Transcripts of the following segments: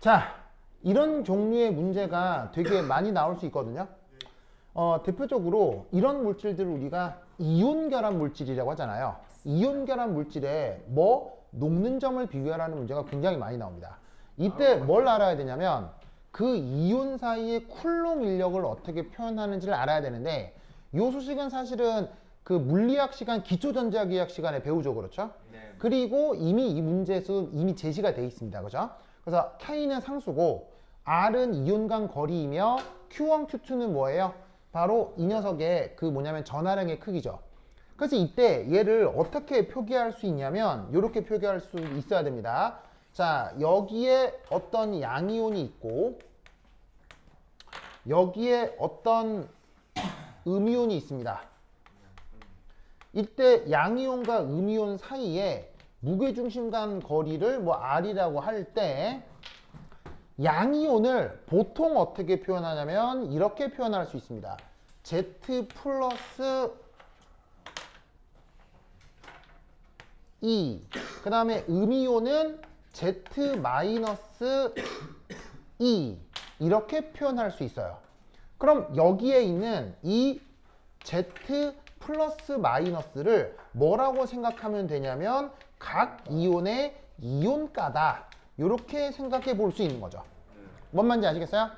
자, 이런 종류의 문제가 되게 많이 나올 수 있거든요. 어, 대표적으로 이런 물질들을 우리가 이온 결합 물질이라고 하잖아요. 이온 결합 물질에 뭐 녹는 점을 비교하라는 문제가 굉장히 많이 나옵니다. 이때 뭘 알아야 되냐면 그 이온 사이의 쿨롱 인력을 어떻게 표현하는지를 알아야 되는데 요 소식은 사실은 그 물리학 시간 기초전자기학 시간에 배우죠 그렇죠? 네. 그리고 이미 이 문제에서 이미 제시가 돼 있습니다. 그죠? 그래서 K는 상수고 R은 이온간 거리이며 Q1, Q2는 뭐예요? 바로 이 녀석의 그 뭐냐면 전하량의 크기죠. 그래서 이때 얘를 어떻게 표기할 수 있냐면 이렇게 표기할 수 있어야 됩니다. 자, 여기에 어떤 양이온이 있고 여기에 어떤 음이온이 있습니다. 이때 양이온과 음이온 사이에 무게중심 간 거리를 뭐 R이라고 할 때 양이온을 보통 어떻게 표현하냐면 이렇게 표현할 수 있습니다. Z 플러스 E 그 다음에 음이온은 Z 마이너스 E 이렇게 표현할 수 있어요. 그럼 여기에 있는 이 Z 플러스 마이너스를 뭐라고 생각하면 되냐면 각 이온의 이온가다 이렇게 생각해 볼 수 있는 거죠. 뭔 말인지 아시겠어요?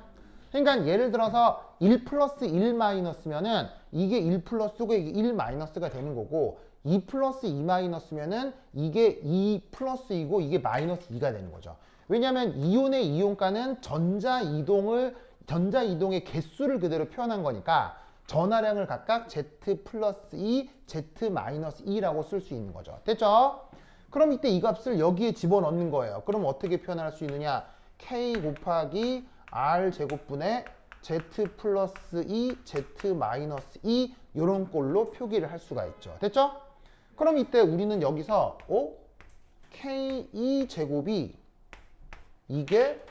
그러니까 예를 들어서 1 플러스 1 마이너스면은 이게 1 플러스고 이게 1 마이너스가 되는 거고 2 플러스 2 마이너스면은 이게 2 플러스이고 이게 마이너스 2가 되는 거죠. 왜냐하면 이온의 이온가는 전자 이동을 전자 이동의 개수를 그대로 표현한 거니까 전하량을 각각 Z 플러스 2, Z 마이너스 2라고 쓸 수 있는 거죠. 됐죠? 그럼 이때 이 값을 여기에 집어넣는 거예요. 그럼 어떻게 표현할 수 있느냐? K 곱하기 R 제곱분의 Z 플러스 2, Z 마이너스 2 이런 꼴로 표기를 할 수가 있죠. 됐죠? 그럼 이때 우리는 여기서 어? K2 제곱이 이게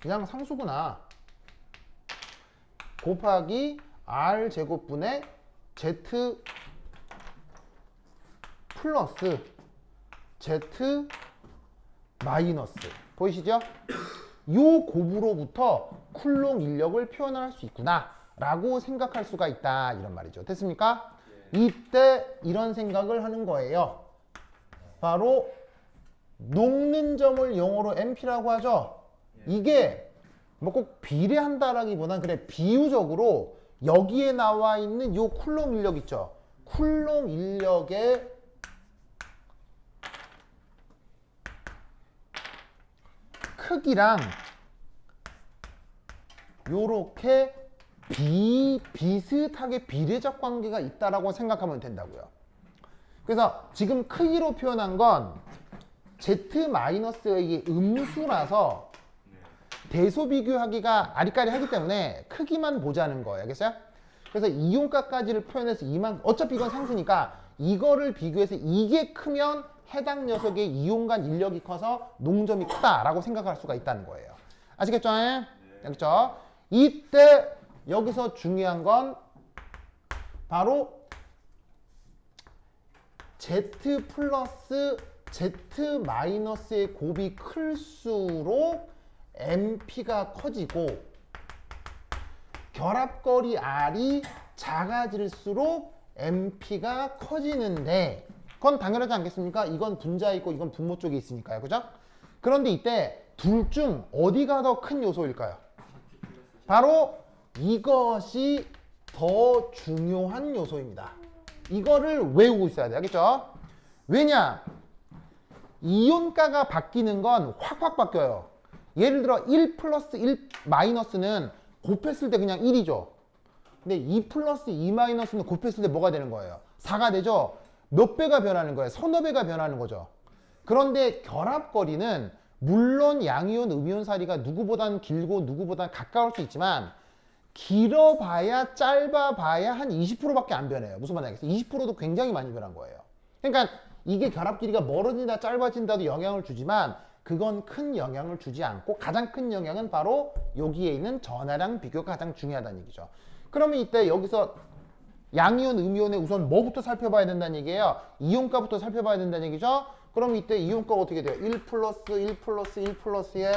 그냥 상수구나. 곱하기 R 제곱분의 Z 플러스 Z 마이너스. 보이시죠? 요 곱으로부터 쿨롱 인력을 표현할 수 있구나 라고 생각할 수가 있다. 이런 말이죠. 됐습니까? 이때 이런 생각을 하는 거예요. 바로 녹는 점을 영어로 MP라고 하죠? 이게 뭐 꼭 비례한다라기보단 그래 비유적으로 여기에 나와 있는 요 쿨롱 인력 있죠 쿨롱 인력의 크기랑 요렇게 비, 비슷하게 비례적 관계가 있다라고 생각하면 된다고요. 그래서 지금 크기로 표현한 건 Z-의 음수라서 대소 비교하기가 아리까리 하기 때문에 크기만 보자는 거예요. 알겠어요? 그래서 이용가까지를 표현해서 이만 어차피 이건 상수니까 이거를 비교해서 이게 크면 해당 녀석의 이용간 인력이 커서 농점이 크다라고 생각할 수가 있다는 거예요. 아시겠죠? 알겠죠? 이때 여기서 중요한 건 바로 Z 플러스 Z 마이너스의 곱이 클수록 MP가 커지고 결합거리 R이 작아질수록 MP가 커지는데 그건 당연하지 않겠습니까? 이건 분자이고 이건 분모 쪽에 있으니까요. 그죠? 그런데 이때 둘 중 어디가 더 큰 요소일까요? 바로 이것이 더 중요한 요소입니다. 이거를 외우고 있어야 돼요. 알겠죠? 왜냐? 이온가가 바뀌는 건 확확 바뀌어요. 예를 들어 1 플러스 1 마이너스는 곱했을 때 그냥 1이죠. 근데 2 플러스 2 마이너스는 곱했을 때 뭐가 되는 거예요? 4가 되죠? 몇 배가 변하는 거예요? 서너 배가 변하는 거죠. 그런데 결합거리는 물론 양이온, 음이온 사이가 누구보단 길고 누구보단 가까울 수 있지만 길어봐야 짧아봐야 한 20%밖에 안 변해요. 무슨 말인지 알겠어요? 20%도 굉장히 많이 변한 거예요. 그러니까 이게 결합 길이가 멀어진다 짧아진다도 영향을 주지만 그건 큰 영향을 주지 않고 가장 큰 영향은 바로 여기에 있는 전하량 비교가 가장 중요하다는 얘기죠. 그러면 이때 여기서 양이온, 음이온의 우선 뭐부터 살펴봐야 된다는 얘기예요? 이온가부터 살펴봐야 된다는 얘기죠? 그럼 이때 이온가가 어떻게 돼요? 1 플러스 1 플러스 1 플러스에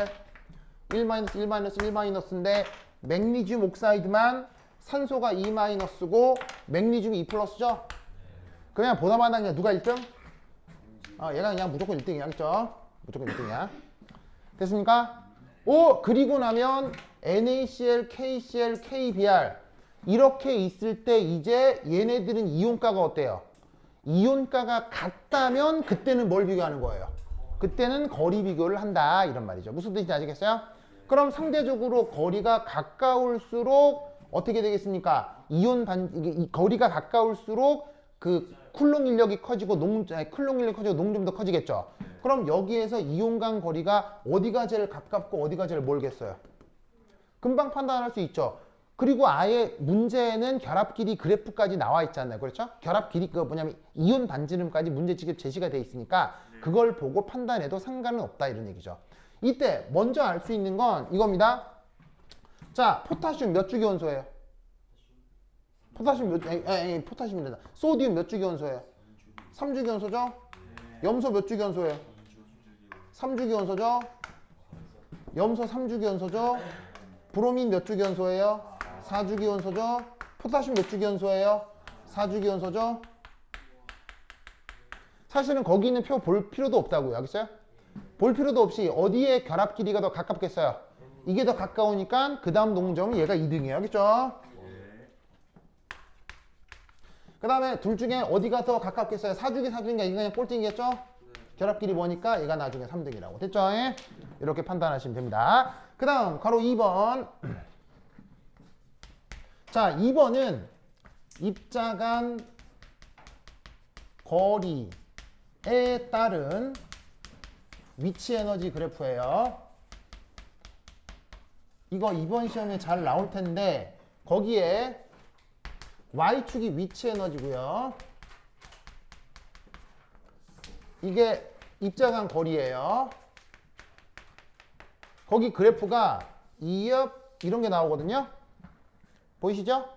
1 마이너스 1 마이너스 1 마이너스인데 맥니듐 옥사이드만 산소가 2 마이너스고 맥니듐이 2 플러스죠? 그냥 보다 마다 그냥 누가 1등? 아 얘가 그냥 무조건 1등이야 그죠? 무조건 1등이야 됐습니까? 오 그리고 나면 NaCl, KCl, KBr 이렇게 있을 때 이제 얘네들은 이온가가 어때요? 이온가가 같다면 그때는 뭘 비교하는 거예요? 그때는 거리 비교를 한다 이런 말이죠. 무슨 뜻인지 아시겠어요? 그럼 상대적으로 거리가 가까울수록 어떻게 되겠습니까? 이온 반 거리가 가까울수록 그 쿨롱 인력이 커지고 농 아니, 쿨롱 인력이 커지고 농좀더 커지겠죠. 그럼 여기에서 이온 간 거리가 어디가 제일 가깝고 어디가 제일 멀겠어요? 금방 판단할 수 있죠. 그리고 아예 문제는 결합 길이 그래프까지 나와 있잖아요. 그렇죠? 결합 길이 그 뭐냐면 이온 반지름까지 문제집에 제시가 돼 있으니까 그걸 보고 판단해도 상관은 없다 이런 얘기죠. 이때 먼저 알 수 있는 건 이겁니다. 자, 포타슘 몇 주 기 원소예요? 포타슘 몇, 아니, 포타슘이다. 소디움 몇 주 기원소예요? 3주 기원소죠? 염소 몇 주 기원소예요? 3주 기원소죠? 염소 3주 기원소죠? 브로민 몇 주 기원소예요? 4주 기원소죠? 포타슘 몇 주 기원소예요? 4주 기원소죠? 사실은 거기 있는 표 볼 필요도 없다고요. 알겠어요? 볼 필요도 없이 어디에 결합 길이가 더 가깝겠어요? 이게 더 가까우니까 그 다음 농점이 얘가 2등이에요. 알겠죠? 그 다음에 둘 중에 어디가 더 가깝겠어요? 사주기 사주기가 이거 그냥 꼴등이겠죠? 결합 길이 뭐니까 얘가 나중에 3등이라고. 됐죠? 예? 이렇게 판단하시면 됩니다. 그 다음 가로 2번. 자, 2번은 입자 간 거리에 따른 위치 에너지 그래프예요. 이거 2번 시험에 잘 나올 텐데 거기에 y축이 위치 에너지고요. 이게 입자간 거리예요. 거기 그래프가 2업 이런 게 나오거든요. 보이시죠?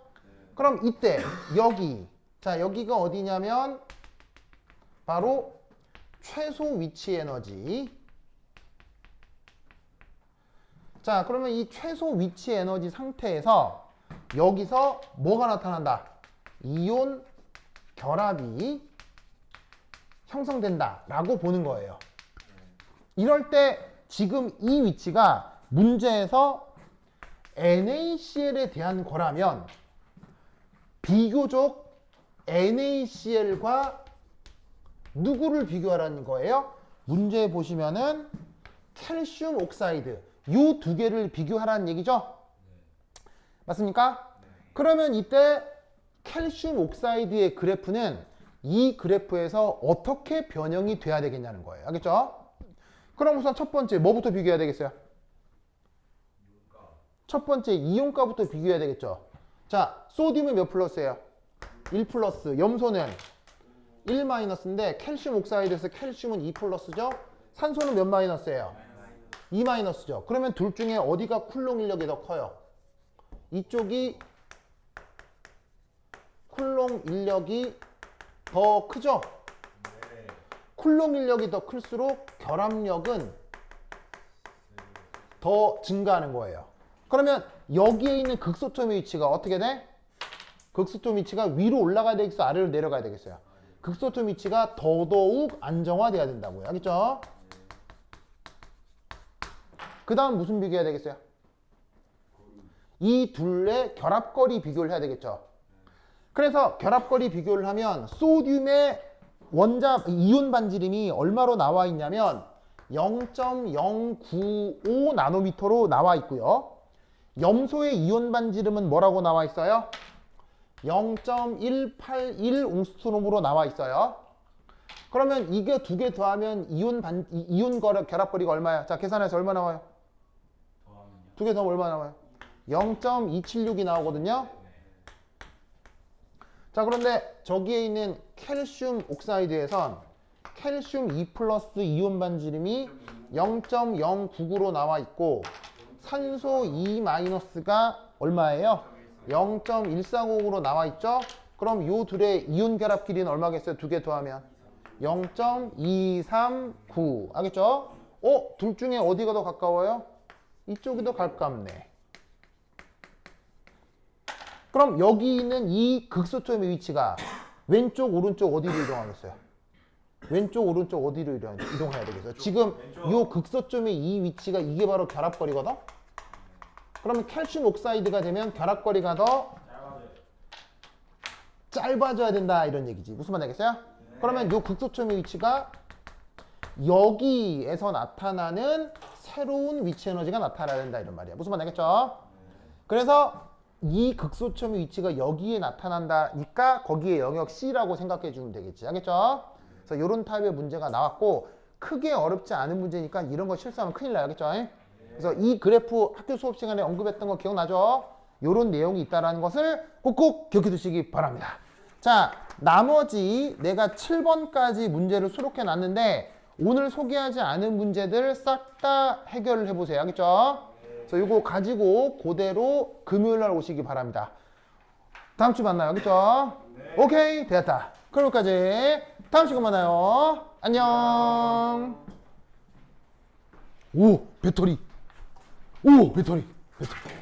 그럼 이때 여기 자 여기가 어디냐면 바로 최소 위치 에너지 자 그러면 이 최소 위치 에너지 상태에서 여기서 뭐가 나타난다 이온 결합이 형성된다 라고 보는 거예요 이럴 때 지금 이 위치가 문제에서 NaCl에 대한 거라면 비교적 NaCl과 누구를 비교하라는 거예요? 문제 보시면은 칼슘 옥사이드 이두 개를 비교하라는 얘기죠? 맞습니까? 그러면 이때 칼슘 옥사이드의 그래프는 이 그래프에서 어떻게 변형이 돼야 되겠냐는 거예요. 알겠죠? 그럼 우선 첫 번째 뭐부터 비교해야 되겠어요? 첫 번째 이온가부터 비교해야 되겠죠. 자, 소디움은 몇 플러스예요? 1 플러스. 염소는 1 마이너스인데 칼슘 옥사이드에서 칼슘은 2 플러스죠. 산소는 몇 마이너스예요? 2 마이너스죠. 그러면 둘 중에 어디가 쿨롱 인력이 더 커요? 이쪽이 쿨롱 인력이 더 크죠? 쿨롱 인력이 더 클수록 결합력은 더 증가하는 거예요. 그러면 여기에 있는 극소점의 위치가 어떻게 돼? 극소점 위치가 위로 올라가야 되겠어? 아래로 내려가야 되겠어요? 극소점 위치가 더더욱 안정화돼야 된다고요. 알겠죠? 그 다음 무슨 비교해야 되겠어요? 이 둘의 결합거리 비교를 해야 되겠죠. 그래서 결합거리 비교를 하면 소듐의 원자 이온 반지름이 얼마로 나와 있냐면 0.095 나노미터로 나와 있고요. 염소의 이온 반지름은 뭐라고 나와 있어요? 0.181 옹스트롬으로 나와 있어요. 그러면 이게 두 개 더하면 이온 반 이- 이온 거리 결합거리가 얼마야? 자, 계산해서 얼마 나와요? 두 개 더하면 얼마 나와요? 0.276이 나오거든요. 자, 그런데 저기에 있는 칼슘 옥사이드에선 칼슘 2 플러스 이온 반지름이 0.099로 나와 있고 산소 2 마이너스가 얼마예요? 0.140으로 나와 있죠? 그럼 요 둘의 이온 결합 길이는 얼마겠어요? 두 개 더하면 0.239 알겠죠? 어? 둘 중에 어디가 더 가까워요? 이쪽이 더 가깝네. 그럼 여기 있는 이 극소점의 위치가 왼쪽 오른쪽 어디로 이동하겠어요? 왼쪽 오른쪽 어디로 이동- 이동해야 되겠어요? 지금 이 극소점의 이 위치가 이게 바로 결합거리거든? 그러면 칼슘 옥사이드가 되면 결합거리가 더 짧아져야 된다 이런 얘기지. 무슨 말 알겠어요? 그러면 이 극소점의 위치가 여기에서 나타나는 새로운 위치 에너지가 나타나야 된다 이런 말이야. 무슨 말 알겠죠? 그래서 이 극소점의 위치가 여기에 나타난다니까 거기에 영역 C라고 생각해 주면 되겠지. 알겠죠? 그래서 이런 타입의 문제가 나왔고 크게 어렵지 않은 문제니까 이런 거 실수하면 큰일 나요. 알겠죠? 그래서 이 그래프 학교 수업 시간에 언급했던 거 기억나죠? 이런 내용이 있다는 것을 꼭꼭 기억해 두시기 바랍니다. 자, 나머지 내가 7번까지 문제를 수록해 놨는데 오늘 소개하지 않은 문제들 싹 다 해결을 해보세요. 알겠죠? 그래서 이거 가지고 그대로 금요일 날 오시기 바랍니다. 다음 주 만나요. 알겠죠? 오케이, 되었다. 그럼 여기까지. 다음 시간 만나요. 안녕. 오, 배터리. 오, 배터리. 배터리.